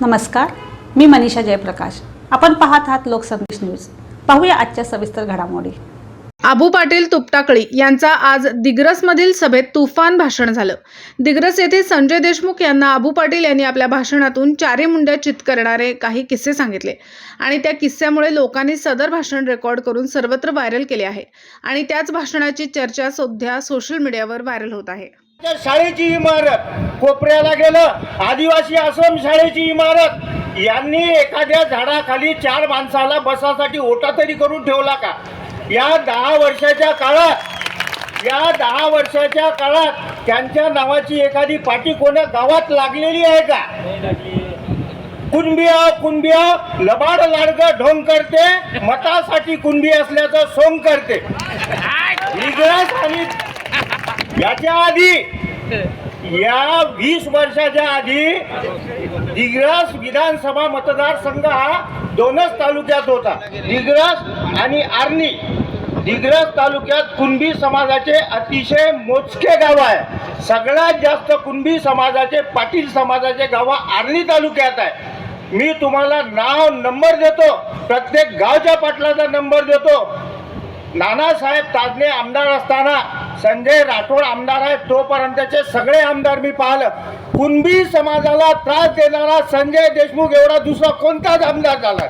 नमस्कार मी मनीषा जयप्रकाश. आपण पाहत आहात लोकसंदेश न्यूज. पाहूया आजच्या सविस्तर घडामोडी. आबू पाटील तुपटाकळी यांचा आज दिग्रसमधील सभेत तुफान भाषण झालं. दिग्रस येथे संजय देशमुख यांना आबू पाटील यांनी आपल्या भाषणातून चारी मुंड्या चित करणारे काही किस्से सांगितले. आणि त्या किस्स्यामुळे लोकांनी सदर भाषण रेकॉर्ड करून सर्वत्र व्हायरल केले आहे. आणि त्याच भाषणाची चर्चा सध्या सोशल मीडियावर व्हायरल होत आहे. शाळेची इमारत कोपऱ्याला गेलं आदिवासी आश्रम शाळेची इमारत. यांनी एखाद्या झाडाखाली चार माणसाला बसासाठी ओटा तरी करून ठेवला का? या दहा वर्षाच्या काळात या दहा वर्षाच्या काळात त्यांच्या नावाची एखादी पाटी कोण्या गावात लागलेली आहे का? कुणबिया कुणबिया लबाड लाडग ढोंग करते मतासाठी कुणबी असल्याचं सोंग करते. याच्या आधी या वीस वर्षाच्या आधी दिग्रस विधानसभा मतदारसंघ हा दोनच तालुक्यात होता. दिग्रस आणि आर्णी. दिग्रस तालुक्यात कुणबी समाजाचे अतिशय मोजके गाव आहे. सगळ्यात जास्त कुणबी समाजाचे पाटील समाजाचे गाव आर्णी तालुक्यात आहे. मी तुम्हाला नाव नंबर देतो. प्रत्येक गावच्या पाटलाचा नंबर देतो. नानासाहेब ताजने आमदार असताना संजय राठोड आमदार आहेत. तोपर्यंतचे सगळे आमदार मी पाहिलं. कुणबी समाजाला त्रास देणारा संजय देशमुख एवढा दुसरा कोणताच आमदार झाला